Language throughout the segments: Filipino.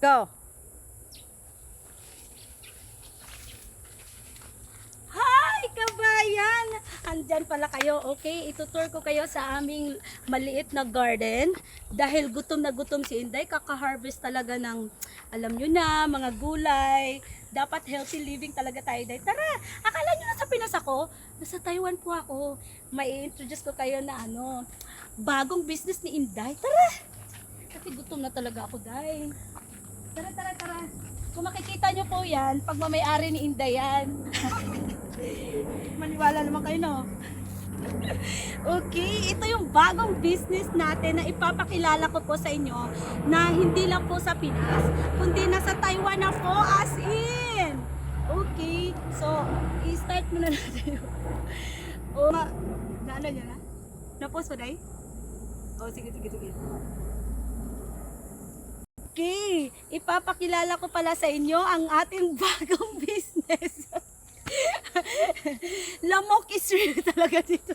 Go. Andyan pala kayo, okay? Itutur ko kayo sa aming maliit na garden. Dahil gutom na gutom si Inday, kaka-harvest talaga ng, alam nyo na, mga gulay. Dapat healthy living talaga tayo, Day. Tara, akala nyo nasa Pinas ako? Nasa Taiwan po ako. May introduce ko kayo na ano, bagong business ni Inday. Tara! Kasi gutom na talaga ako, Day. Tara, tara, tara. Kung makikita nyo po yan, pag mamayari ni Inday yan. Maniwala naman kayo, no? okay, ito yung bagong business natin na ipapakilala ko po sa inyo na hindi lang po sa Pinas, kundi nasa Taiwan na po as in. Okay, so i-start muna natin. o, ma, na ano nyo na? Na-post mo, Day? O, sige, sige, sige. Okay, ipapakilala ko pala sa inyo ang ating bagong business. Lamok is real talaga dito.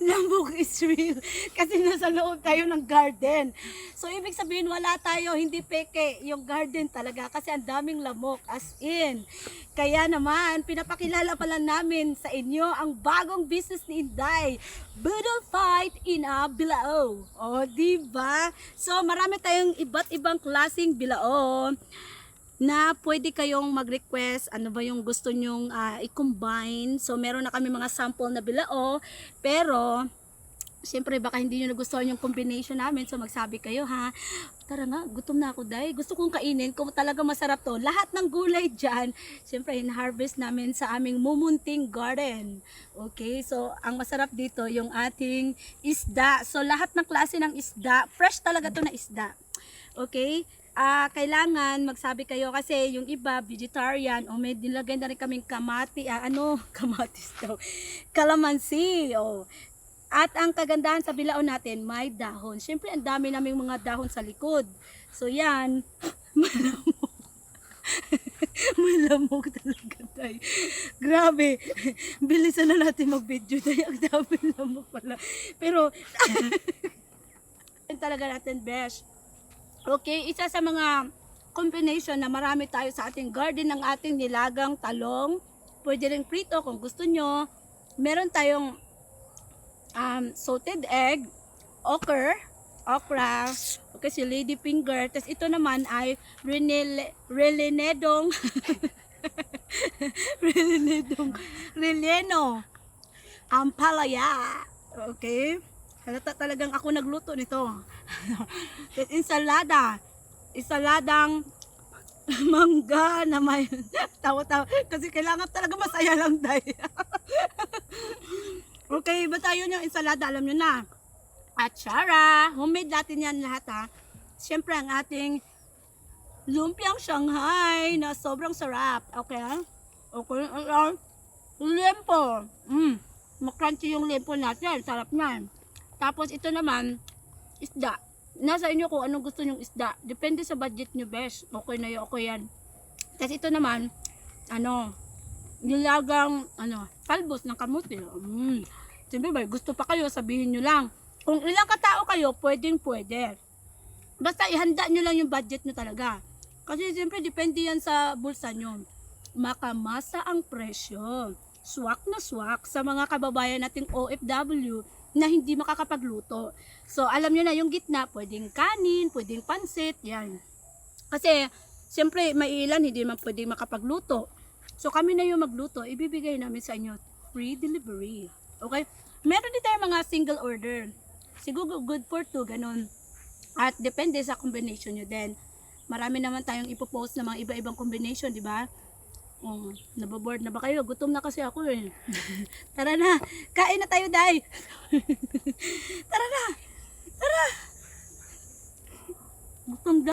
Lamok is real. Kasi nasa loob tayo ng garden. So, ibig sabihin, wala tayo, hindi peke yung garden talaga. Kasi ang daming lamok, as in. Kaya naman, pinapakilala pala namin sa inyo ang bagong business ni Inday. Budol Fight in a Bilao. O, di ba? So, marami tayong iba't ibang klasing bilao na pwede kayong mag-request ano ba yung gusto nyong ah, i-combine. So, meron na kami mga sample na bilao. Pero, Siyempre, baka hindi nyo nagustuhan yung combination namin. So, magsabi kayo, ha? Tara nga, gutom na ako, day. Gusto kong kainin. Kung talaga masarap to. Lahat ng gulay dyan, siyempre, in-harvest namin sa aming mumunting garden. Okay? So, ang masarap dito, yung ating isda. So, lahat ng klase ng isda, fresh talaga to na isda. Okay? Ah, kailangan magsabi kayo kasi yung iba vegetarian o may nilagay na rin kaming kamati, ah, ano, kamatis daw. Kalamansi, oh. At ang kagandahan sa bilao natin, may dahon. Siyempre, ang dami naming mga dahon sa likod. So, yan. Malamok. Malamok talaga tayo. Grabe. Bilisan na natin mag-video tayo. Ang dami lamok pala. Pero, talaga natin best. Okay, isa sa mga combination na marami tayo sa ating garden ng ating nilagang talong. Pwede rin prito kung gusto nyo. Meron tayong um, salted egg, okra, okra, okay, si lady finger. Tapos ito naman ay renele, relenedong, relenedong, releno, ampalaya. Okay? Halata talagang ako nagluto nito. Tapos ensalada. Ensaladang mangga na may tawa-tawa. Kasi kailangan talaga masaya lang tayo. Okay, ba tayo yung ensalada, alam nyo na. Atsara, homemade natin yan lahat ha. Siyempre ang ating lumpiang Shanghai na sobrang sarap. Okay? Okay, uh, lempo. Mm, makrunchy yung lempo natin, sarap niyan. Tapos ito naman, isda. Nasa inyo kung anong gusto nyong isda. Depende sa budget nyo, best. Okay na yun, okay yan. Tapos ito naman, ano, nilagang, ano, talbos ng kamuti. Mm. Siyempre, may gusto pa kayo, sabihin nyo lang. Kung ilang katao kayo, pwedeng pwede. Basta ihanda nyo lang yung budget nyo talaga. Kasi siyempre, depende yan sa bulsa nyo. Makamasa ang presyo. Swak na swak sa mga kababayan nating OFW na hindi makakapagluto. So, alam nyo na, yung gitna, pwedeng kanin, pwedeng pansit, yan. Kasi, siyempre, may ilan, hindi naman pwedeng makapagluto. So, kami na yung magluto, ibibigay namin sa inyo free delivery. Okay? Meron din tayo mga single order. Siguro good for two, ganun. At depende sa combination nyo din. Marami naman tayong ipopost na mga iba-ibang combination, di ba? Oh, nababoard na ba kayo? Gutom na kasi ako eh. Tara na, kain na tayo, Day. Tara na. Tara. Gutom